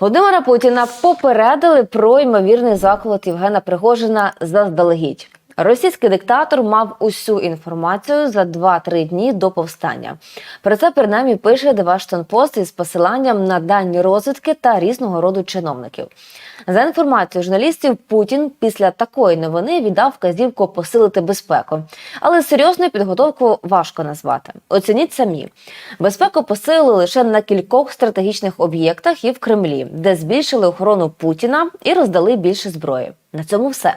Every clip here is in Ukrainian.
Володимира Путіна попередили про ймовірний заколот Євгена Пригожина заздалегідь. Російський диктатор мав усю інформацію за 2-3 дні до повстання. Про це принаймні пише Washington Post із посиланням на дані розвідки та різного роду чиновників. За інформацією журналістів, Путін після такої новини віддав вказівку посилити безпеку, але серйозну підготовку важко назвати. Оцініть самі. Безпеку посилили лише на кількох стратегічних об'єктах і в Кремлі, де збільшили охорону Путіна і роздали більше зброї. На цьому все.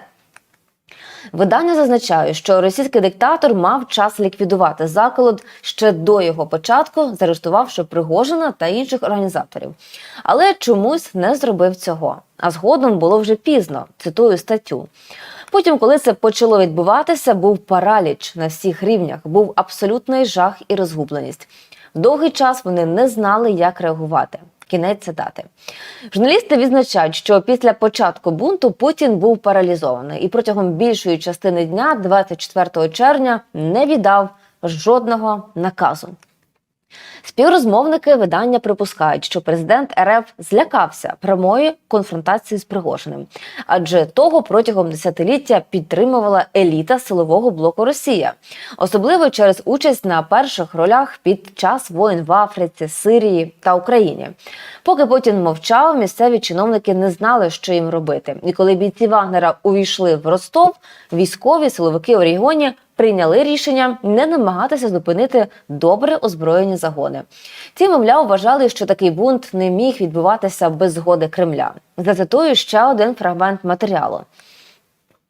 Видання зазначає, що російський диктатор мав час ліквідувати заколот ще до його початку, заарештувавши Пригожина та інших організаторів. Але чомусь не зробив цього. А згодом було вже пізно. Цитую статтю. Потім, коли це почало відбуватися, був параліч на всіх рівнях, був абсолютний жах і розгубленість. Довгий час вони не знали, як реагувати. Кінець цитати. Журналісти відзначають, що після початку бунту Путін був паралізований і протягом більшої частини дня, 24 червня, не віддав жодного наказу. Співрозмовники видання припускають, що президент РФ злякався прямої конфронтації з Пригожиним, адже того протягом десятиліття підтримувала еліта силового блоку Росія, особливо через участь на перших ролях під час воєн в Африці, Сирії та Україні. Поки Путін мовчав, місцеві чиновники не знали, що їм робити. І коли бійці Вагнера увійшли в Ростов, військові силовики у регіоні прийняли рішення не намагатися зупинити добре озброєні загони. Ті, мовляв, вважали, що такий бунт не міг відбуватися без згоди Кремля. Зацитую ще один фрагмент матеріалу.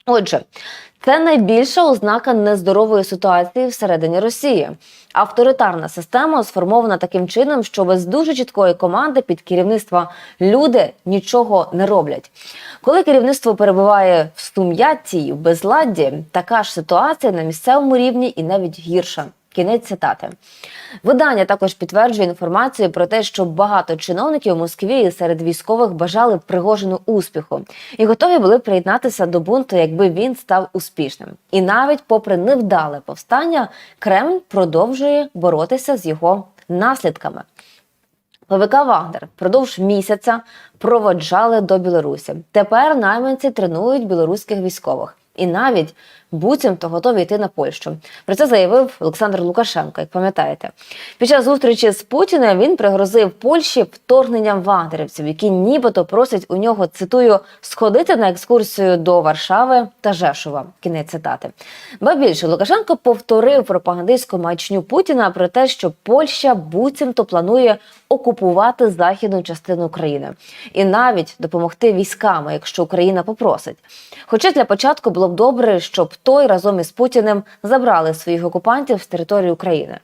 Отже, це найбільша ознака нездорової ситуації всередині Росії. Авторитарна система сформована таким чином, що без дуже чіткої команди під керівництва люди нічого не роблять. Коли керівництво перебуває в сум'ятті і в безладді, така ж ситуація на місцевому рівні і навіть гірша. Кінець цитати. Видання також підтверджує інформацію про те, що багато чиновників у Москві і серед військових бажали Пригожину успіху і готові були приєднатися до бунту, якби він став успішним. І навіть попри невдале повстання, Кремль продовжує боротися з його наслідками. ПВК Вагнер впродовж місяця проводжали до Білорусі. Тепер найманці тренують білоруських військових. І навіть буцімто готові йти на Польщу. Про це заявив Олександр Лукашенко, як пам'ятаєте. Під час зустрічі з Путіним він пригрозив Польщі вторгненням вагнерівців, які нібито просять у нього цитую сходити на екскурсію до Варшави та Жешова. Кінець цитати. Ба більше Лукашенко повторив пропагандистську маячню Путіна про те, що Польща буцімто планує окупувати західну частину України і навіть допомогти військами, якщо Україна попросить. Хоча для початку було б добре, щоб той разом із Путіним забрали своїх окупантів з території України.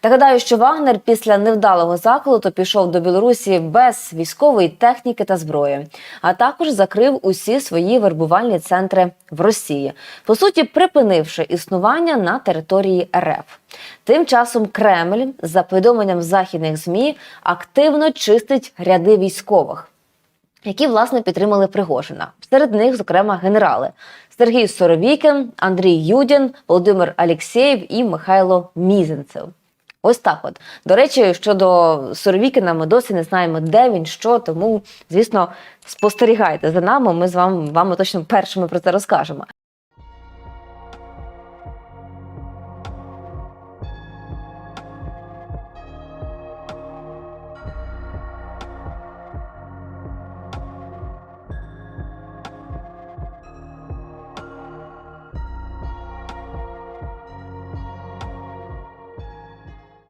Та гадаю, що Вагнер після невдалого заколоту пішов до Білорусі без військової техніки та зброї, а також закрив усі свої вербувальні центри в Росії, по суті, припинивши існування на території РФ. Тим часом Кремль, за повідомленням західних змі, активно чистить ряди військових. Які власне підтримали Пригожина. Серед них, зокрема, генерали Сергій Соровікін, Андрій Юдін, Володимир Алєксєєв і Михайло Мізенцев. Ось так от. До речі, щодо Соровікіна, ми досі не знаємо, де він, що, тому, звісно, спостерігайте за нами. Ми з вами, вами точно першими про це розкажемо.